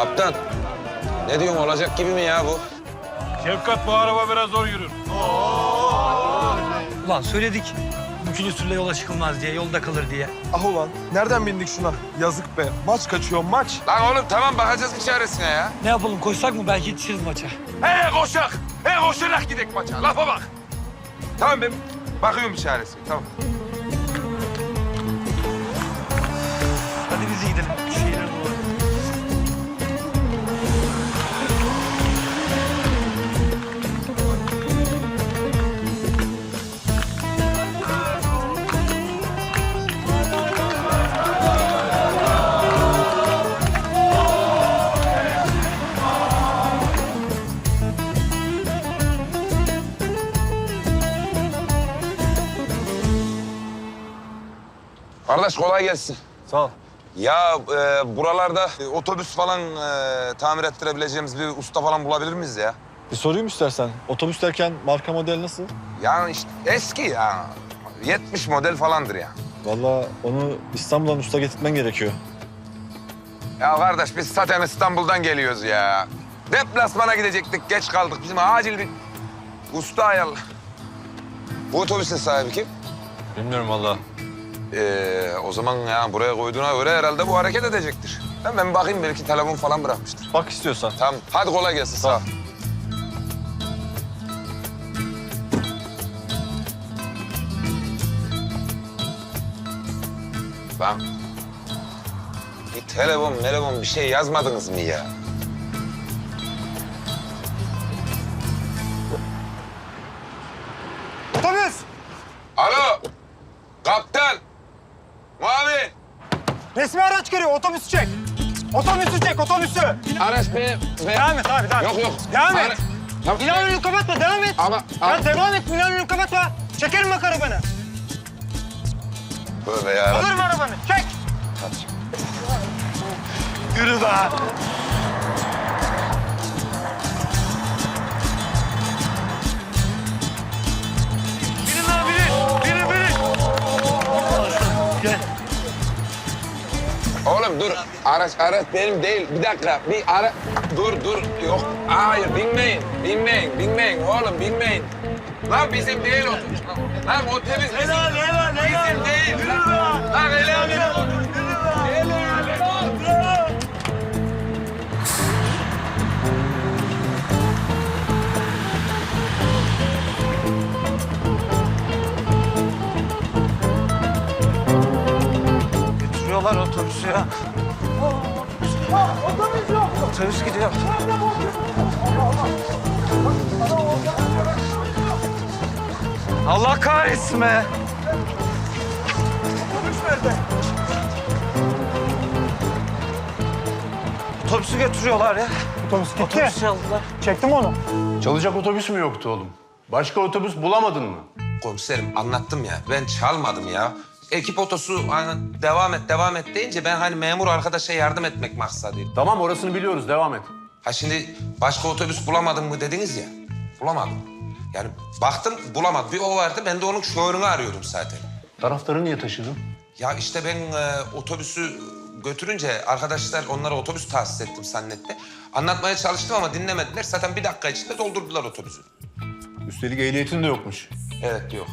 Kaptan. Ne diyorsun olacak gibi mi ya bu? Şefkat bu araba biraz zor yürür. Ulan söyledik. Mümkün usulle yola çıkılmaz diye, yolda kalır diye. Ah ulan nereden bindik şuna? Yazık be. Maç kaçıyor maç. Lan oğlum tamam bakacağız bir çaresine ya. Ne yapalım koşsak mı? Belki yetişiriz maça. He koşak. He koşarak gidek maça. Lafa bak. Tamam ben bakıyorum bir çaresine tamam. Kardeş kolay gelsin. Sağ ol. Ya e, buralarda e, otobüs falan e, tamir ettirebileceğimiz bir usta falan bulabilir miyiz ya? Bir sorayım istersen. Otobüs derken marka model nasıl? Yani işte eski ya. 70 model falandır ya. Vallahi onu İstanbul'dan usta getirtmen gerekiyor. Ya kardeş biz zaten İstanbul'dan geliyoruz ya. Deplasmana gidecektik, geç kaldık. Bizim acil bir usta ayarla. Bu otobüsün sahibi kim? Bilmiyorum vallahi. Ee, o zaman ya buraya koyduğuna göre herhalde bu hareket edecektir. Ben, ben bakayım belki telefon falan bırakmıştır. Bak istiyorsan. Tamam, hadi kolay gelsin. Sağ ol. Lan. Bir telefon, telefon bir şey yazmadınız mı ya? Otobüsü çek. Otobüsü çek otobüsü. Araç be, be. Devam et abi devam et. Yok yok. Devam et. Ara- Tamam. İnan önünü kapatma devam et. Ama, ama... Ya devam et. İnan önünü kapatma. Çekerim bak arabanı. Tövbe ya. Alırım arabanı. Çek. Yürü be. Oğlum dur. Araç araç benim değil. Bir dakika. Bir ara... Dur dur. Yok. Hayır binmeyin. Binmeyin. Binmeyin oğlum binmeyin. Lan bizim değil o. Lan otobüs bizim. Helal helal helal. Bizim değil. Lan, be. lan helal Götürüyorlar otobüsü ya. Otobüs yok. Otobüs gidiyor. Allah kahretsin be. Otobüs nerede? Otobüsü götürüyorlar ya. Otobüs gitti. Otobüsü aldılar. Çektim onu. Çalacak otobüs mü yoktu oğlum? Başka otobüs bulamadın mı? Komiserim anlattım ya. Ben çalmadım ya. Ekip otosu hani devam et devam et deyince ben hani memur arkadaşa yardım etmek maksadıyla. Tamam orasını biliyoruz devam et. Ha şimdi başka otobüs bulamadın mı dediniz ya. Bulamadım. Yani baktım bulamadım. Bir o vardı ben de onun şoförünü arıyordum zaten. Taraftarı niye taşıdın? Ya işte ben e, otobüsü götürünce arkadaşlar onlara otobüs tahsis ettim zannetti. Anlatmaya çalıştım ama dinlemediler. Zaten bir dakika içinde doldurdular otobüsü. Üstelik ehliyetin de yokmuş. Evet yok.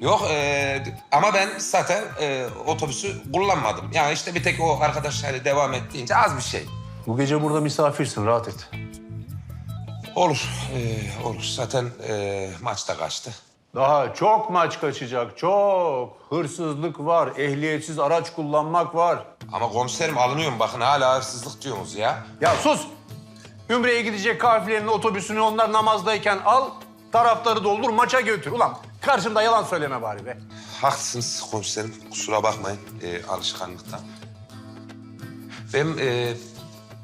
Yok e, ama ben zaten e, otobüsü kullanmadım. Yani işte bir tek o arkadaşlarla devam et deyince az bir şey. Bu gece burada misafirsin rahat et. Olur, e, olur. Zaten e, maçta kaçtı. Daha çok maç kaçacak çok. Hırsızlık var, ehliyetsiz araç kullanmak var. Ama komiserim alınıyorum bakın hala hırsızlık diyorsunuz ya. Ya sus! Ümre'ye gidecek kafilenin otobüsünü onlar namazdayken al, taraftarı doldur, maça götür. Ulan karşımda yalan söyleme bari be. Haklısınız komiserim. Kusura bakmayın e, alışkanlıktan. Ben e,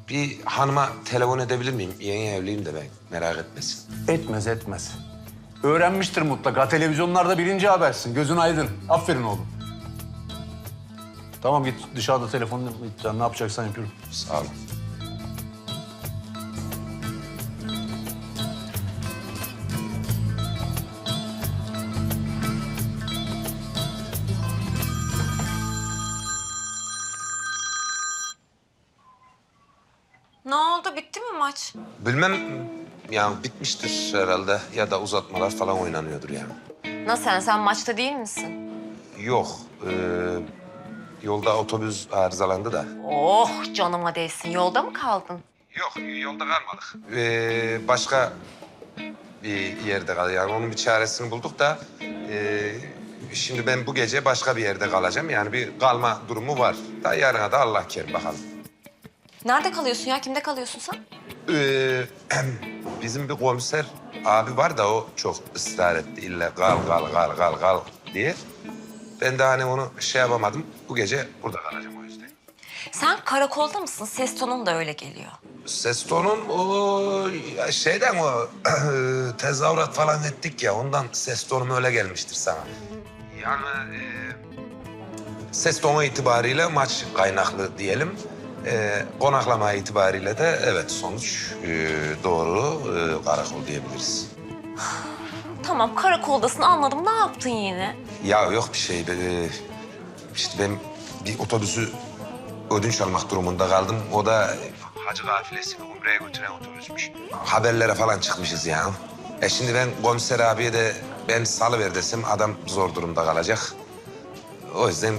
bir hanıma telefon edebilir miyim? Yeni evliyim de ben merak etmesin. Etmez etmez. Öğrenmiştir mutlaka. Televizyonlarda birinci habersin. Gözün aydın. Aferin oğlum. Tamam git dışarıda telefonla ne yapacaksan yapıyorum. Sağ olun. Maç? Bilmem yani bitmiştir herhalde ya da uzatmalar falan oynanıyordur yani. Nasıl yani sen maçta değil misin? Yok. e, yolda otobüs arızalandı da. Oh canıma değsin. Yolda mı kaldın? Yok yolda kalmadık. Ee, başka bir yerde kaldık. Yani onun bir çaresini bulduk da... e, şimdi ben bu gece başka bir yerde kalacağım. Yani bir kalma durumu var. Da yarına da Allah kerim bakalım. Nerede kalıyorsun ya? Kimde kalıyorsun sen? Ee, bizim bir komiser abi var da o çok ısrar etti. İlla kal kal kal kal kal diye. Ben de hani onu şey yapamadım. Bu gece burada kalacağım o yüzden. Sen karakolda mısın? Ses tonun da öyle geliyor. Ses tonun o şeyden o tezahürat falan ettik ya ondan ses tonum öyle gelmiştir sana. Yani e, ses tonu itibariyle maç kaynaklı diyelim. E, konaklama itibariyle de evet sonuç e, doğru e, karakol diyebiliriz. Tamam karakoldasın anladım. Ne yaptın yine? Ya yok bir şey. E, işte ben bir otobüsü ödünç almak durumunda kaldım. O da hacı kafilesini Umre'ye götüren otobüsmüş. Haberlere falan çıkmışız ya. E şimdi ben komiser abiye de ben salıver desem adam zor durumda kalacak. O yüzden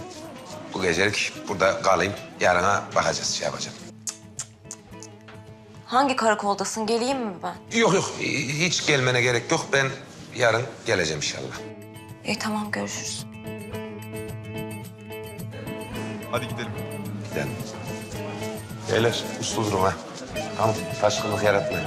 bu gecelik burada kalayım. Yarına bakacağız, şey yapacağım. Hangi karakoldasın? Geleyim mi ben? Yok yok, hiç gelmene gerek yok. Ben yarın geleceğim inşallah. İyi tamam görüşürüz. Hadi gidelim. Gidelim. Beyler, uslu durun ha. Tamam, taşkınlık yaratmayın.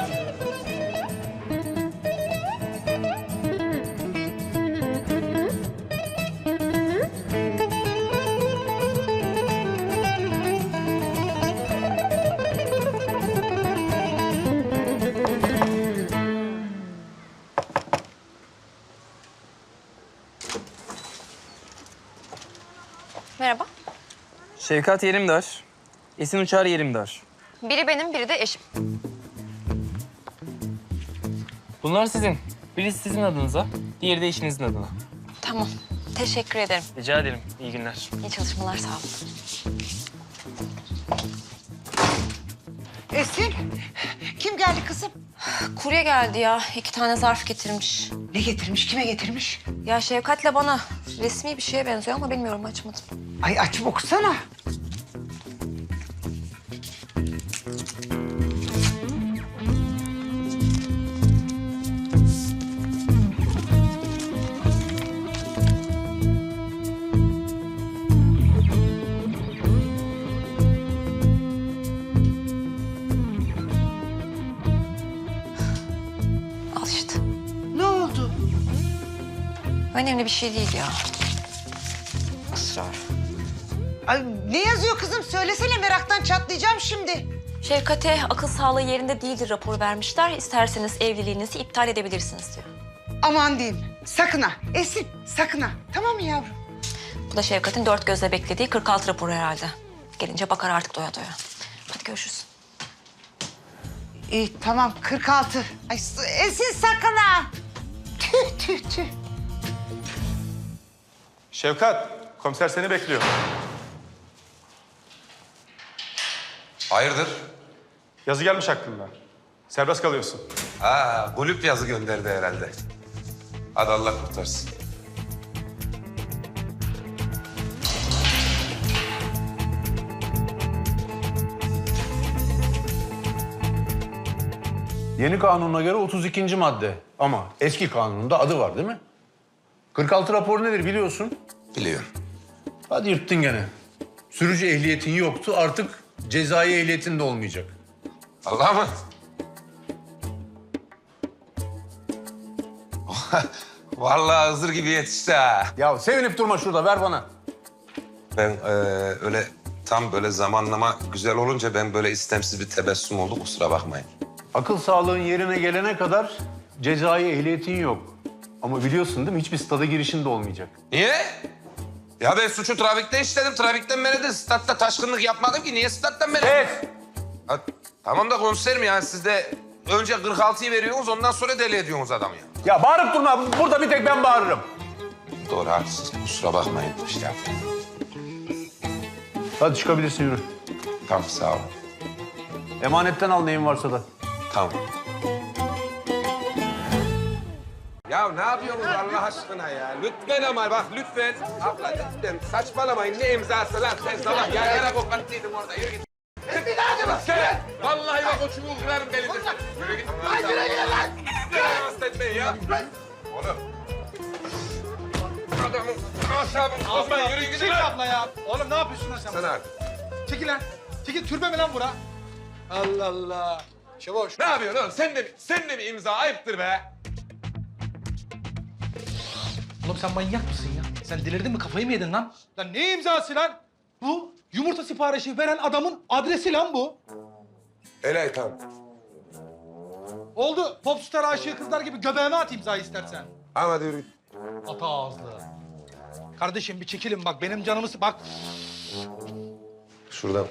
Şevkat Yerimdar. Esin Uçar Yerimdar. Biri benim, biri de eşim. Bunlar sizin. Birisi sizin adınıza, diğeri de eşinizin adına. Tamam. Teşekkür ederim. Rica ederim. İyi günler. İyi çalışmalar sağ olun. Esin, kim geldi kızım? Kurye geldi ya. İki tane zarf getirmiş. Ne getirmiş, kime getirmiş? Ya Şevkat'le bana resmi bir şeye benziyor ama bilmiyorum açmadım. Ay açıp okusana. Önemli bir şey değil ya. Israr. Ay ne yazıyor kızım? Söylesene meraktan çatlayacağım şimdi. Şevkat'e akıl sağlığı yerinde değildir raporu vermişler. İsterseniz evliliğinizi iptal edebilirsiniz diyor. Aman diyeyim. Sakın ha. Esin, sakın ha. Tamam mı yavrum? Bu da Şevkat'in dört gözle beklediği 46 raporu herhalde. Gelince bakar artık doya doya. Hadi görüşürüz. İyi tamam 46. Ay Esin sakın ha. Tüh tüh tüh. Şevkat, komiser seni bekliyor. Hayırdır? Yazı gelmiş hakkında. Serbest kalıyorsun. Ha, kulüp yazı gönderdi herhalde. Hadi Allah kurtarsın. Yeni kanuna göre 32. madde. Ama eski kanununda adı var değil mi? 46 rapor nedir biliyorsun. Biliyorum. Hadi yırttın gene. Sürücü ehliyetin yoktu artık cezai ehliyetin de olmayacak. Allah mı? Vallahi hazır gibi yetişti ha. Ya sevinip durma şurada ver bana. Ben eee, öyle tam böyle zamanlama güzel olunca ben böyle istemsiz bir tebessüm oldu kusura bakmayın. Akıl sağlığın yerine gelene kadar cezai ehliyetin yok. Ama biliyorsun değil mi hiçbir stada girişin de olmayacak. Niye? Ya ben suçu trafikte işledim. Trafikten beri de statta taşkınlık yapmadım ki. Niye stattan beri? Evet. Ha, tamam da komiserim yani siz de önce 46'yı veriyorsunuz ondan sonra deli ediyorsunuz adamı ya. Ya bağırıp durma burada bir tek ben bağırırım. Doğru haklısınız. Kusura bakmayın. İşte Hadi çıkabilirsin yürü. tamam sağ olun. Emanetten al neyin varsa da. Tamam. Ya ne yapıyorsunuz Allah aşkına ya? Lütfen ama bak lütfen. Abla lütfen saçmalamayın. Ne imzası lan sen sabah yana koklattıydın orada. Yürü git. Bir daha de bak. Sen. Vallahi bak o çubuğu kırarım belini. Yürü git. Ay yürü git lan. Ya hasta etmeyin ya. Oğlum. Adamın asabını bozmayın. Yürü gidin Çekil abla ya. Oğlum ne yapıyorsun lan sen? Sen abi. Çekil lan. Çekil türbe mi lan bura? Allah Allah. Şevoş. Ne yapıyorsun oğlum? Sen de mi? Sen de mi imza? Ayıptır be. Oğlum sen manyak mısın ya? Sen delirdin mi? Kafayı mı yedin lan? Lan ne imzası lan? Bu yumurta siparişi veren adamın adresi lan bu. Elay tamam. Oldu. Popstar aşığı kızlar gibi göbeğime at imzayı istersen. Ama git. Ata ağızlı. Kardeşim bir çekilin bak benim canımı sı- bak. Şuradan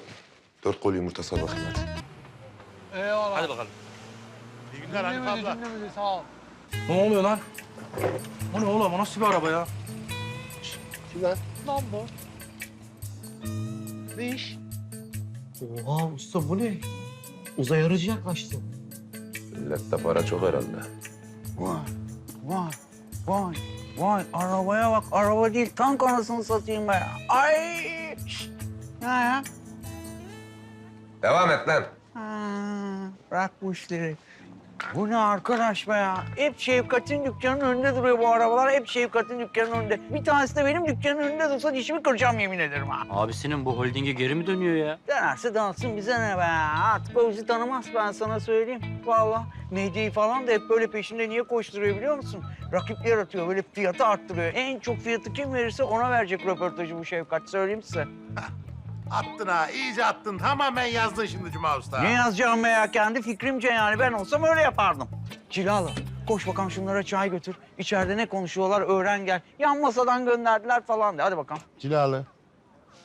dört kol yumurtası al bakayım hadi. Eyvallah. Hadi bakalım. İyi günler Hanif abla. Sağ ol. Ne oluyor lan? O ne oğlum? O nasıl bir araba ya? Lan bu. Ne iş? Oha usta bu ne? Uzay aracı yaklaştı. Millette para çok herhalde. Vay, vay, vay, vay. Arabaya bak, araba değil, tank anasını satayım be. Ay! Şşt! Ne ya? Devam et lan. Ha, bırak bu işleri. Bu ne arkadaş be ya? Hep Şevkat'in dükkanının önünde duruyor bu arabalar. Hep Şevkat'in dükkanının önünde. Bir tanesi de benim dükkanın önünde dursa dişimi kıracağım yemin ederim ha. Abisinin bu holdinge geri mi dönüyor ya? Dönerse dönsün bize ne be? Artık o bizi tanımaz ben sana söyleyeyim. Vallahi medyayı falan da hep böyle peşinde niye koşturuyor biliyor musun? Rakip yaratıyor, böyle fiyatı arttırıyor. En çok fiyatı kim verirse ona verecek röportajı bu Şevkat. Söyleyeyim size. Attın ha, iyice attın. Tamamen yazdın şimdi Cuma Usta. Ne yazacağım be ya? Kendi fikrimce yani. Ben olsam öyle yapardım. Cilalı, koş bakalım şunlara çay götür. İçeride ne konuşuyorlar öğren gel. Yan masadan gönderdiler falan de. Hadi bakalım. Cilalı.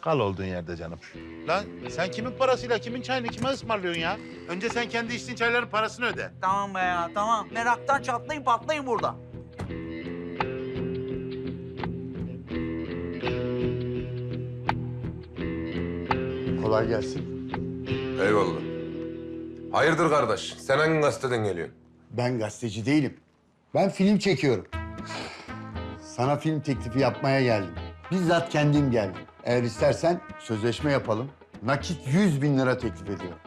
Kal olduğun yerde canım. Lan sen kimin parasıyla kimin çayını kime ısmarlıyorsun ya? Önce sen kendi içtiğin çayların parasını öde. Tamam be ya, tamam. Meraktan çatlayın patlayın burada. Kolay gelsin. Eyvallah. Hayırdır kardeş? Sen hangi gazeteden geliyorsun? Ben gazeteci değilim. Ben film çekiyorum. Sana film teklifi yapmaya geldim. Bizzat kendim geldim. Eğer istersen sözleşme yapalım. Nakit 100 bin lira teklif ediyorum.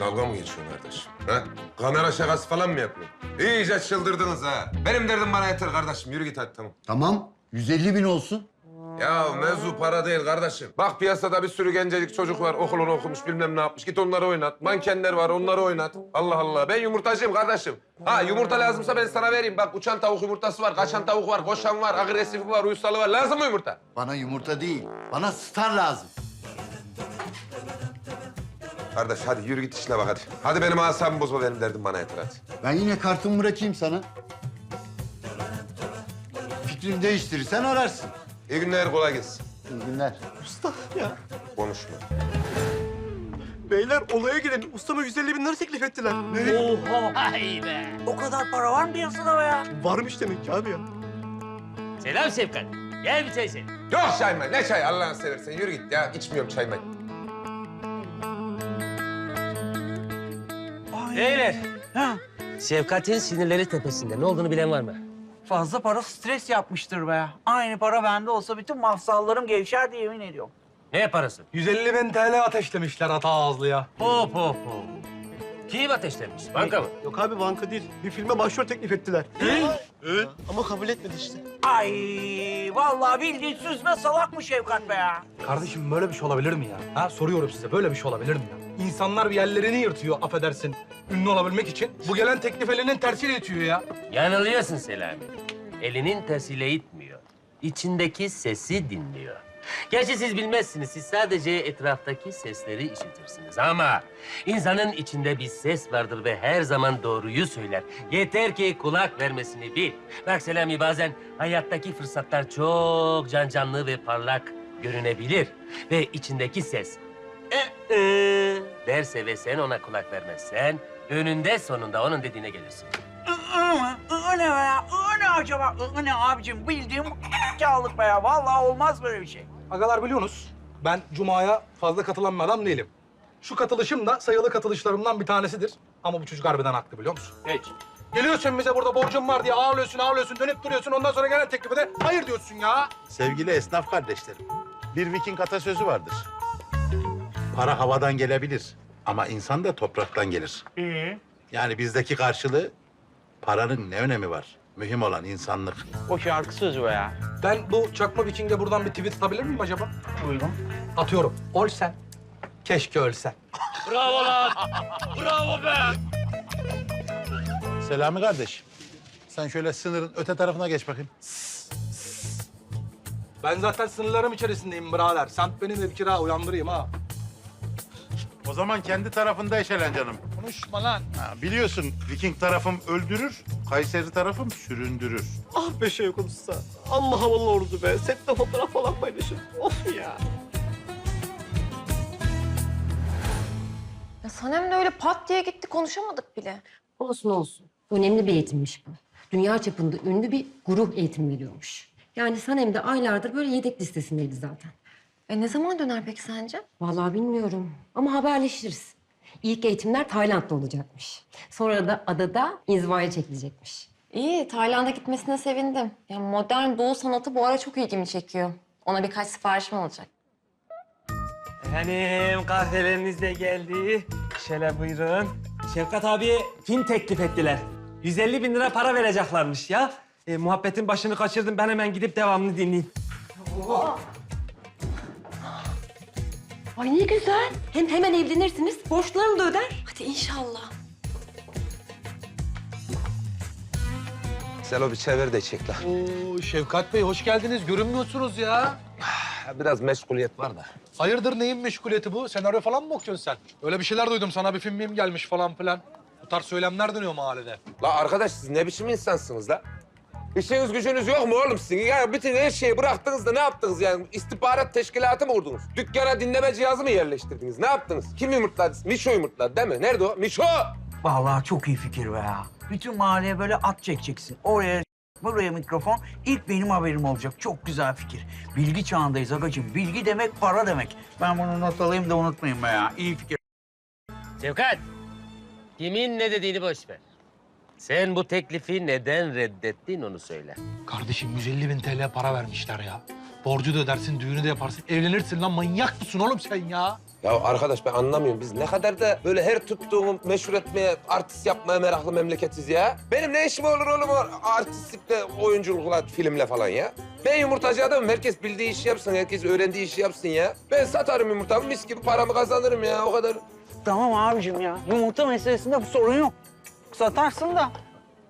Dalga mı geçiyorsun kardeş? Ha? Kamera şakası falan mı yapıyorsun? İyice çıldırdınız ha. Benim derdim bana yeter kardeşim. Yürü git hadi tamam. Tamam, 150 bin olsun. Ya mevzu para değil kardeşim. Bak piyasada bir sürü gencecik çocuk var. Okulunu okumuş bilmem ne yapmış. Git onları oynat. Mankenler var onları oynat. Allah Allah. Ben yumurtacıyım kardeşim. Ha yumurta lazımsa ben sana vereyim. Bak uçan tavuk yumurtası var. Kaçan tavuk var. Koşan var. Agresifi var. Uysalı var. Lazım mı yumurta? Bana yumurta değil, bana star lazım. Kardeş hadi yürü git işine bak hadi. Hadi benim asabımı bozma benim derdim bana yeter hadi. Ben yine kartımı bırakayım sana. Fikrini değiştirirsen ararsın. İyi günler kolay gelsin. İyi günler. Konuşma. Beyler olaya gidelim. Ustama 150 bin lira teklif ettiler. O kadar para var mı piyasada be ya? Varmış demek ki abi ya. Selam Şefkat. Gel bir çay sen. Yok çay mı? Ne çay Allah'ını seversen yürü git ya. İçmiyorum çay mı? Beyler. Ha, Şefkat'in sinirleri tepesinde. Ne olduğunu bilen var mı? Fazla para stres yapmıştır be. Aynı para bende olsa bütün mafsallarım gevşer diye yemin ediyorum. Ne parası? 150 bin TL ateşlemişler ata ağızlıya. Hop hop hop. Kim ateşlemiş? Banka mı? Yok abi banka değil. Bir filme başrol teklif ettiler. Ama kabul etmedi işte. Ay vallahi bildiğin süzme salak mı Şevkat be ya? Kardeşim böyle bir şey olabilir mi ya? Ha soruyorum size böyle bir şey olabilir mi ya? İnsanlar bir yerlerini yırtıyor affedersin ünlü olabilmek için. Bu gelen teklif elinin tersiyle itiyor ya. Yanılıyorsun Selami. Elinin tersiyle itmiyor. İçindeki sesi dinliyor. Gerçi siz bilmezsiniz. Siz sadece etraftaki sesleri işitirsiniz. Ama insanın içinde bir ses vardır ve her zaman doğruyu söyler. Yeter ki kulak vermesini bil. Bak Selami bazen hayattaki fırsatlar çok can canlı ve parlak görünebilir. Ve içindeki ses "Ee, ee" derse ve sen ona kulak vermezsen önünde sonunda onun dediğine gelirsin. Iı mı? Iı ne be ya? Iı ne acaba? Iı ne abicim? Bildiğim kâllık be ya. Vallahi olmaz böyle bir şey. Agalar biliyorsunuz ben Cuma'ya fazla katılan bir adam değilim. Şu katılışım da sayılı katılışlarımdan bir tanesidir. Ama bu çocuk harbiden haklı biliyor musun? Hiç. Geliyorsun bize burada borcum var diye ağlıyorsun ağlıyorsun dönüp duruyorsun. Ondan sonra gelen teklife de hayır diyorsun ya. Sevgili esnaf kardeşlerim, bir Viking atasözü vardır. Para havadan gelebilir ama insan da topraktan gelir. Yani bizdeki karşılığı paranın ne önemi var? Mühim olan insanlık. O şarkı sözü be ya. Ben bu çakma Viking'e buradan bir tweet atabilir miyim acaba? Buyurun. Atıyorum. Ölsen. Keşke ölsen. Bravo lan. Bravo be. Selami kardeş, sen şöyle sınırın öte tarafına geç bakayım. Ben zaten sınırlarım içerisindeyim birader. Sen beni bir kira uyandırayım ha. O zaman kendi tarafında eşelen canım. Konuşma lan. Ha, biliyorsun Viking tarafım öldürür, Kayseri tarafım süründürür. Ah be Şevkut Usta. Allah havalı ordu be. Sette fotoğraf falan paylaşın. Of ya. Ya Sanem de öyle pat diye gitti konuşamadık bile. Olsun olsun. Önemli bir eğitimmiş bu. Dünya çapında ünlü bir grup eğitim veriyormuş. Yani Sanem de aylardır böyle yedek listesindeydi zaten. E ne zaman döner peki sence? Vallahi bilmiyorum ama haberleşiriz. İlk eğitimler Tayland'da olacakmış. Sonra da adada inzivaya çekilecekmiş. İyi, Tayland'a gitmesine sevindim. Ya modern doğu sanatı bu ara çok ilgimi çekiyor. Ona birkaç siparişim olacak. Efendim kahveleriniz de geldi. Şöyle buyurun. Şefkat abi film teklif ettiler. 150 bin lira para vereceklermiş ya. E, muhabbetin başını kaçırdım. Ben hemen gidip devamını dinleyeyim. Ay ne güzel. Hem hemen evlenirsiniz, borçlarını da öder. Hadi inşallah. Selo bir çevir de çek la. Oo Şevkat Bey hoş geldiniz. Görünmüyorsunuz ya. Biraz meşguliyet var da. Hayırdır neyin meşguliyeti bu? Senaryo falan mı okuyorsun sen? Öyle bir şeyler duydum sana bir film miyim gelmiş falan filan. Bu tarz söylemler dönüyor mahallede. La arkadaş siz ne biçim insansınız la? İşiniz gücünüz yok mu oğlum sizin? Ya bütün her şeyi bıraktınız da ne yaptınız yani? İstihbarat teşkilatı mı kurdunuz? Dükkana dinleme cihazı mı yerleştirdiniz? Ne yaptınız? Kim yumurtladı? Mişo yumurtladı değil mi? Nerede o? Mişo! Vallahi çok iyi fikir be ya. Bütün mahalleye böyle at çekeceksin. Oraya buraya mikrofon. İlk benim haberim olacak. Çok güzel fikir. Bilgi çağındayız agacığım. Bilgi demek para demek. Ben bunu not alayım da unutmayayım be ya. İyi fikir. Şevkat. Kimin ne dediğini boş ver. Sen bu teklifi neden reddettin onu söyle. Kardeşim 150 bin TL para vermişler ya. Borcu da ödersin, düğünü de yaparsın. Evlenirsin lan manyak mısın oğlum sen ya? Ya arkadaş ben anlamıyorum. Biz ne kadar da böyle her tuttuğumu meşhur etmeye, artist yapmaya meraklı memleketiz ya. Benim ne işim olur oğlum o artistlikle, oyunculukla, filmle falan ya? Ben yumurtacı adamım. Herkes bildiği işi yapsın, herkes öğrendiği işi yapsın ya. Ben satarım yumurtamı, mis gibi paramı kazanırım ya. O kadar. Tamam abicim ya. Yumurta meselesinde bu sorun yok. Satarsın da.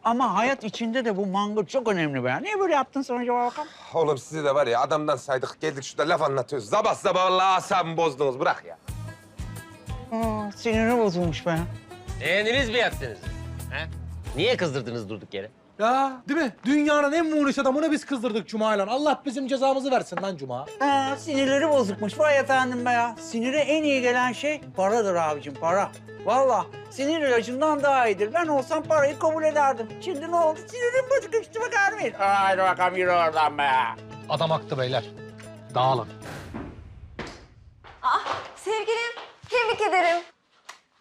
Ama hayat içinde de bu mangır çok önemli be. Niye böyle yaptın sonra acaba bakalım? Oğlum sizi de var ya adamdan saydık geldik şurada laf anlatıyoruz. Zabah zabah vallahi asabımı bozdunuz bırak ya. Aa, siniri bozulmuş be. Beğendiniz mi yaptınız? Ha? Niye kızdırdınız durduk yere? Ya değil mi? Dünyanın en muğniş adamını biz kızdırdık Cuma'yla. Allah bizim cezamızı versin lan Cuma. Ha, sinirleri bozukmuş. Vay efendim be ya. Sinire en iyi gelen şey paradır abicim, para. Vallahi sinir ilacından daha iyidir. Ben olsam parayı kabul ederdim. Şimdi ne oldu? Sinirim bozuk üstüme gelmeyin. Haydi bakalım yürü oradan be. Adam haklı beyler. Dağılın. Sevgilim, tebrik ederim.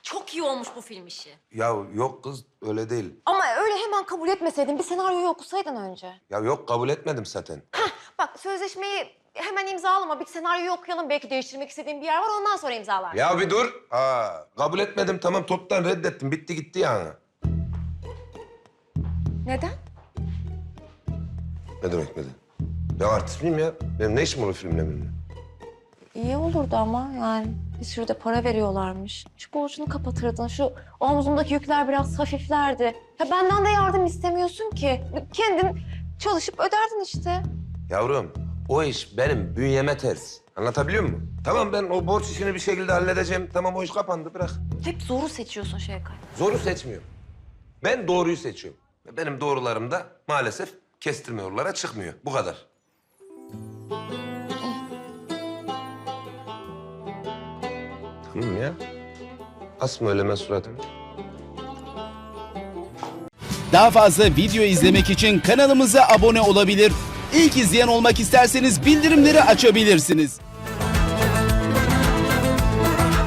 Çok iyi olmuş bu film işi. Ya yok kız öyle değil. Ama öyle hemen kabul etmeseydin, bir senaryoyu okusaydın önce. Ya yok kabul etmedim zaten. Bak sözleşmeyi hemen imzalama, bir senaryoyu okuyalım. Belki değiştirmek istediğin bir yer var, ondan sonra imzalar. Ya bir dur. Ha, kabul etmedim tamam toptan reddettim. Bitti gitti yani. Neden? Ne demek neden? Ya artist miyim ya? Benim ne işim olur filmle benimle? İyi olurdu ama yani bir sürü de para veriyorlarmış. Şu borcunu kapatırdın, şu omzumdaki yükler biraz hafiflerdi. Ya benden de yardım istemiyorsun ki. Kendin çalışıp öderdin işte. Yavrum o iş benim bünyeme ters. Anlatabiliyor muyum? Tamam ben o borç işini bir şekilde halledeceğim. Tamam o iş kapandı bırak. Hep zoru seçiyorsun Şevkat. Zoru seçmiyorum. Ben doğruyu seçiyorum. Benim doğrularım da maalesef kestirme yollara çıkmıyor. Bu kadar. Tamam ya. Asma öyle suratımı. Daha fazla video izlemek için kanalımıza abone olabilir. İlk izleyen olmak isterseniz bildirimleri açabilirsiniz.